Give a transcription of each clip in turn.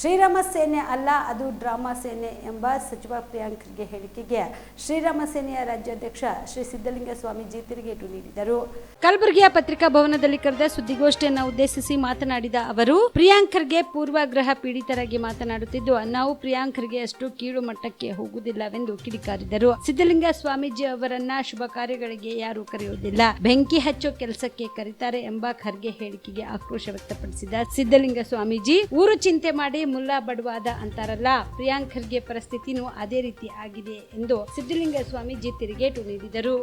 ಶ್ರೀರಾಮ ಸೇನೆ ಅಲ್ಲ, ಅದು ಡ್ರಾಮಾ ಸೇನೆ ಎಂಬ ಸಚಿವ ಪ್ರಿಯಾಂಕ್ ಖರ್ಗೆ ಹೇಳಿಕೆಗೆ ಶ್ರೀರಾಮ ಸೇನೆಯ ರಾಜ್ಯಾಧ್ಯಕ್ಷ ಶ್ರೀ ಸಿದ್ದಲಿಂಗ ಸ್ವಾಮೀಜಿ ತಿರುಗೇಟು ನೀಡಿದರು. ಕಲಬುರಗಿಯ ಪತ್ರಿಕಾ ಭವನದಲ್ಲಿ ಕರೆದ ಸುದ್ದಿಗೋಷ್ಠಿಯನ್ನು ಉದ್ದೇಶಿಸಿ ಮಾತನಾಡಿದ ಅವರು, ಪ್ರಿಯಾಂಕರ್ಗೆ ಪೂರ್ವಗ್ರಹ ಪೀಡಿತರಾಗಿ ಮಾತನಾಡುತ್ತಿದ್ದು, ನಾವು ಪ್ರಿಯಾಂಕ್ ಖರ್ಗೆ ಅಷ್ಟು ಕೀಳು ಮಟ್ಟಕ್ಕೆ ಹೋಗುವುದಿಲ್ಲವೆಂದು ಕಿಡಿಕಾರಿದರು. ಸಿದ್ದಲಿಂಗ ಸ್ವಾಮೀಜಿ ಅವರನ್ನ ಶುಭ ಕಾರ್ಯಗಳಿಗೆ ಯಾರೂ ಕರೆಯುವುದಿಲ್ಲ. ಬೆಂಕಿ ಹಚ್ಚೋ ಕೆಲಸಕ್ಕೆ ಕರೀತಾರೆ ಎಂಬ ಖರ್ಗೆ ಹೇಳಿಕೆಗೆ ಆಕ್ರೋಶ ವ್ಯಕ್ತಪಡಿಸಿದ ಸಿದ್ದಲಿಂಗ ಸ್ವಾಮೀಜಿ, ಊರು ಚಿಂತೆ ಮಾಡಿ ಮುಲ್ಲಾ ಬಡವಾದ ಅಂತಾರಲ್ಲ? ಪ್ರಿಯಾಂಕ್ ಖರ್ಗೆ ಪರಿಸ್ಥಿತಿನೂ ಅದೇ ರೀತಿ ಆಗಿದೆ ಎಂದು ಸಿದ್ದಲಿಂಗ ಸ್ವಾಮೀಜಿ ತಿರುಗೇಟು ನೀಡಿದರು.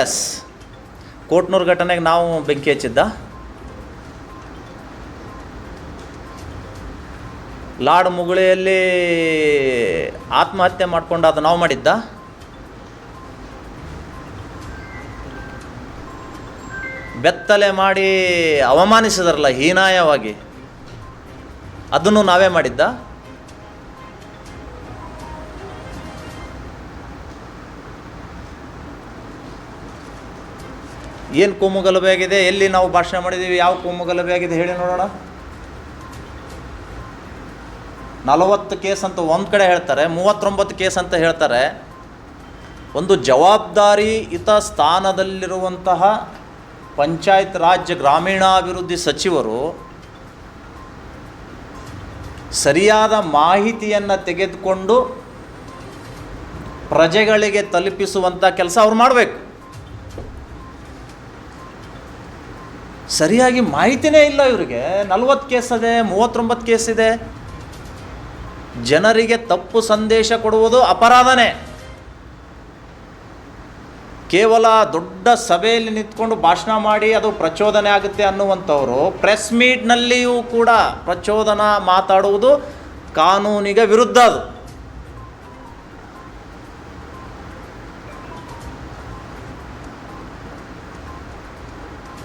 ಎಸ್ ಕೋಟ್ನೂರು ಘಟನೆಗೆ ನಾವು ಬೆಂಕಿ ಹಚ್ಚಿದ್ದ? ಲಾಡ್ ಮುಗುಳಿಯಲ್ಲಿ ಆತ್ಮಹತ್ಯೆ ಮಾಡಿಕೊಂಡು ಅದು ನಾವು ಮಾಡಿದ್ದ? ಬೆತ್ತಲೆ ಮಾಡಿ ಅವಮಾನಿಸಿದ್ರಲ್ಲ ಹೀನಾಯವಾಗಿ, ಅದನ್ನು ನಾವೇ ಮಾಡಿದ್ದ? ಏನು ಕೋಮು ಗಲಭೆ ಆಗಿದೆ ಎಲ್ಲಿ ನಾವು ಭಾಷಣ ಮಾಡಿದ್ದೀವಿ ಯಾವ ಕೋಮು ಗಲಭೆ ಆಗಿದೆ ಹೇಳಿ ನೋಡೋಣ. ನಲವತ್ತು ಕೇಸ್ ಅಂತ ಒಂದು ಕಡೆ ಹೇಳ್ತಾರೆ, ಮೂವತ್ತೊಂಬತ್ತು ಕೇಸ್ ಅಂತ ಹೇಳ್ತಾರೆ. ಒಂದು ಜವಾಬ್ದಾರಿಯುತ ಸ್ಥಾನದಲ್ಲಿರುವಂತಹ ಪಂಚಾಯತ್ ರಾಜ್ಯ ಗ್ರಾಮೀಣಾಭಿವೃದ್ಧಿ ಸಚಿವರು ಸರಿಯಾದ ಮಾಹಿತಿಯನ್ನು ತೆಗೆದುಕೊಂಡು ಪ್ರಜೆಗಳಿಗೆ ತಲುಪಿಸುವಂಥ ಕೆಲಸ ಅವ್ರು ಮಾಡಬೇಕು. ಸರಿಯಾಗಿ ಮಾಹಿತಿನೇ ಇಲ್ಲ ಇವರಿಗೆ. ನಲ್ವತ್ತು ಕೇಸ್ ಇದೆ, ಮೂವತ್ತೊಂಬತ್ತು ಕೇಸ್ ಇದೆ. ಜನರಿಗೆ ತಪ್ಪು ಸಂದೇಶ ಕೊಡುವುದು ಅಪರಾಧನೇ. ಕೇವಲ ದೊಡ್ಡ ಸಭೆಯಲ್ಲಿ ನಿಂತ್ಕೊಂಡು ಭಾಷಣ ಮಾಡಿ ಅದು ಪ್ರಚೋದನೆ ಆಗುತ್ತೆ ಅನ್ನುವಂಥವರು ಪ್ರೆಸ್ ಮೀಟ್ನಲ್ಲಿಯೂ ಕೂಡ ಪ್ರಚೋದನ ಮಾತಾಡುವುದು ಕಾನೂನಿಗೆ ವಿರುದ್ಧ ಅದು.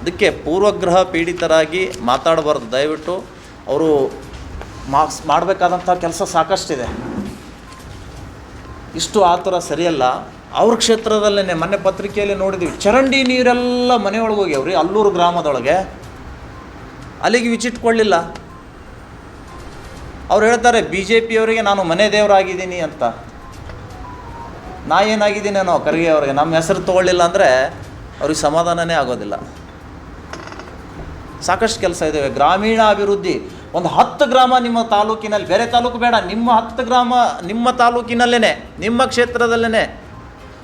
ಅದಕ್ಕೆ ಪೂರ್ವಗ್ರಹ ಪೀಡಿತರಾಗಿ ಮಾತಾಡಬಾರ್ದು. ದಯವಿಟ್ಟು ಅವರು ಮಾಕ್ಸ್ ಮಾಡಬೇಕಾದಂಥ ಕೆಲಸ ಸಾಕಷ್ಟಿದೆ. ಇಷ್ಟು ಆ ಥರ ಸರಿಯಲ್ಲ. ಅವ್ರ ಕ್ಷೇತ್ರದಲ್ಲೇ ಮೊನ್ನೆ ಪತ್ರಿಕೆಯಲ್ಲಿ ನೋಡಿದ್ವಿ, ಚರಂಡಿ ನೀರೆಲ್ಲ ಮನೆಯೊಳಗೆ ಹೋಗ್ಯಾವ್ರಿ, ಅಲ್ಲೂರು ಗ್ರಾಮದೊಳಗೆ. ಅಲ್ಲಿಗೆ ವಿಚಿಟ್ಕೊಳ್ಳಿಲ್ಲ. ಅವ್ರು ಹೇಳ್ತಾರೆ ಬಿ ಜೆ ಪಿಯವರಿಗೆ ನಾನು ಮನೆ ದೇವರಾಗಿದ್ದೀನಿ ಅಂತ. ನಾ ಏನಾಗಿದ್ದೀನೇನೋ ಖರ್ಗೆ ಅವ್ರಿಗೆ, ನಮ್ಮ ಹೆಸರು ತೊಗೊಳ್ಳಿಲ್ಲ ಅಂದರೆ ಅವ್ರಿಗೆ ಸಮಾಧಾನನೇ ಆಗೋದಿಲ್ಲ. ಸಾಕಷ್ಟು ಕೆಲಸ ಇದ್ದಾವೆ ಗ್ರಾಮೀಣ ಅಭಿವೃದ್ಧಿ ಒಂದು ಹತ್ತು ಗ್ರಾಮ ನಿಮ್ಮ ತಾಲೂಕಿನಲ್ಲಿ, ಬೇರೆ ತಾಲೂಕು ಬೇಡ, ನಿಮ್ಮ ಹತ್ತು ಗ್ರಾಮ ನಿಮ್ಮ ತಾಲೂಕಿನಲ್ಲೇ ನಿಮ್ಮ ಕ್ಷೇತ್ರದಲ್ಲೇ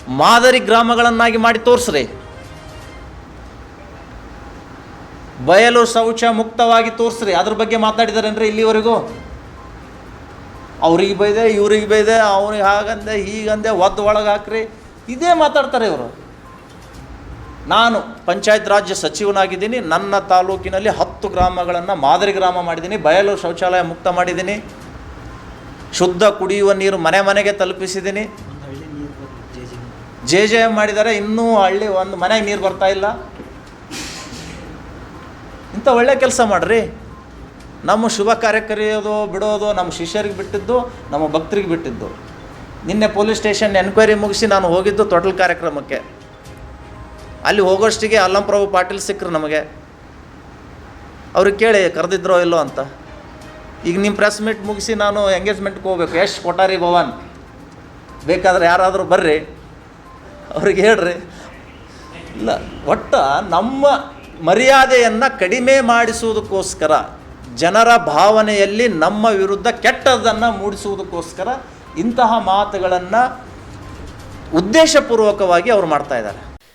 ಮಾದರಿ ಗ್ರಾಮಗಳನ್ನಾಗಿ ಮಾಡಿ ತೋರಿಸ್ರಿ ಬಯಲು ಶೌಚ ಮುಕ್ತವಾಗಿ ತೋರಿಸ್ರಿ ಅದ್ರ ಬಗ್ಗೆ ಮಾತಾಡಿದಾರೇನ್ರಿ ಇಲ್ಲಿವರೆಗೂ. ಅವ್ರಿಗೆ ಬೈದೆ, ಇವ್ರಿಗೆ ಬೈದೆ, ಅವ್ರಿಗೆ ಹಾಗಂದೆ, ಹೀಗಂದೆ, ಒದ್ದು ಒಳಗೆ ಹಾಕ್ರಿ. ಇದೇ ಮಾತಾಡ್ತಾರೆ ಇವರು. ನಾನು ಪಂಚಾಯತ್ ರಾಜ್ಯ ಸಚಿವನಾಗಿದ್ದೀನಿ. ನನ್ನ ತಾಲೂಕಿನಲ್ಲಿ ಹತ್ತು ಗ್ರಾಮಗಳನ್ನು ಮಾದರಿ ಗ್ರಾಮ ಮಾಡಿದ್ದೀನಿ. ಬಯಲು ಶೌಚಾಲಯ ಮುಕ್ತ ಮಾಡಿದ್ದೀನಿ. ಶುದ್ಧ ಕುಡಿಯುವ ನೀರು ಮನೆ ಮನೆಗೆ ತಲುಪಿಸಿದ್ದೀನಿ. ಜೆ ಜೆ ಎಂ ಮಾಡಿದ್ದಾರೆ, ಇನ್ನೂ ಹಳ್ಳಿ ಒಂದು ಮನೆಗೆ ನೀರು ಬರ್ತಾ ಇಲ್ಲ. ಇಂಥ ಒಳ್ಳೆ ಕೆಲಸ ಮಾಡಿರಿ. ನಮ್ಮ ಶುಭ ಕಾರ್ಯ ಕರೆಯೋದು ಬಿಡೋದು, ನಮ್ಮ ಶಿಷ್ಯರಿಗೆ ಬಿಟ್ಟಿದ್ದು, ನಮ್ಮ ಭಕ್ತರಿಗೆ ಬಿಟ್ಟಿದ್ದು. ನಿನ್ನೆ ಪೊಲೀಸ್ ಸ್ಟೇಷನ್ ಎನ್ಕ್ವೈರಿ ಮುಗಿಸಿ ನಾನು ಹೋಗಿದ್ದು ತೊಟಲ್ ಕಾರ್ಯಕ್ರಮಕ್ಕೆ. ಅಲ್ಲಿ ಹೋಗೋಷ್ಟಿಗೆ ಅಲ್ಲಂಪ್ರಭು ಪಾಟೀಲ್ ಸಿಕ್ಕರು ನಮಗೆ. ಅವ್ರಿಗೆ ಕೇಳಿ, ಕರೆದಿದ್ರೋ ಇಲ್ಲೋ ಅಂತ. ಈಗ ನಿಮ್ಮ ಪ್ರೆಸ್ ಮೀಟ್ ಮುಗಿಸಿ ನಾನು ಎಂಗೇಜ್ಮೆಂಟ್ಗೆ ಹೋಗ್ಬೇಕು. ಯಶ್ ಕೊಠಾರಿ ಭವನ್. ಬೇಕಾದ್ರೆ ಯಾರಾದರೂ ಬರ್ರಿ. ಅವ್ರಿಗೆ ಹೇಳ್ರಿ. ಇಲ್ಲ, ಒಟ್ಟು ನಮ್ಮ ಮರ್ಯಾದೆಯನ್ನು ಕಡಿಮೆ ಮಾಡಿಸುವುದಕ್ಕೋಸ್ಕರ, ಜನರ ಭಾವನೆಯಲ್ಲಿ ನಮ್ಮ ವಿರುದ್ಧ ಕೆಟ್ಟದ್ದನ್ನು ಮೂಡಿಸುವುದಕ್ಕೋಸ್ಕರ ಇಂತಹ ಮಾತುಗಳನ್ನು ಉದ್ದೇಶಪೂರ್ವಕವಾಗಿ ಅವ್ರು ಮಾಡ್ತಾ ಇದ್ದಾರೆ.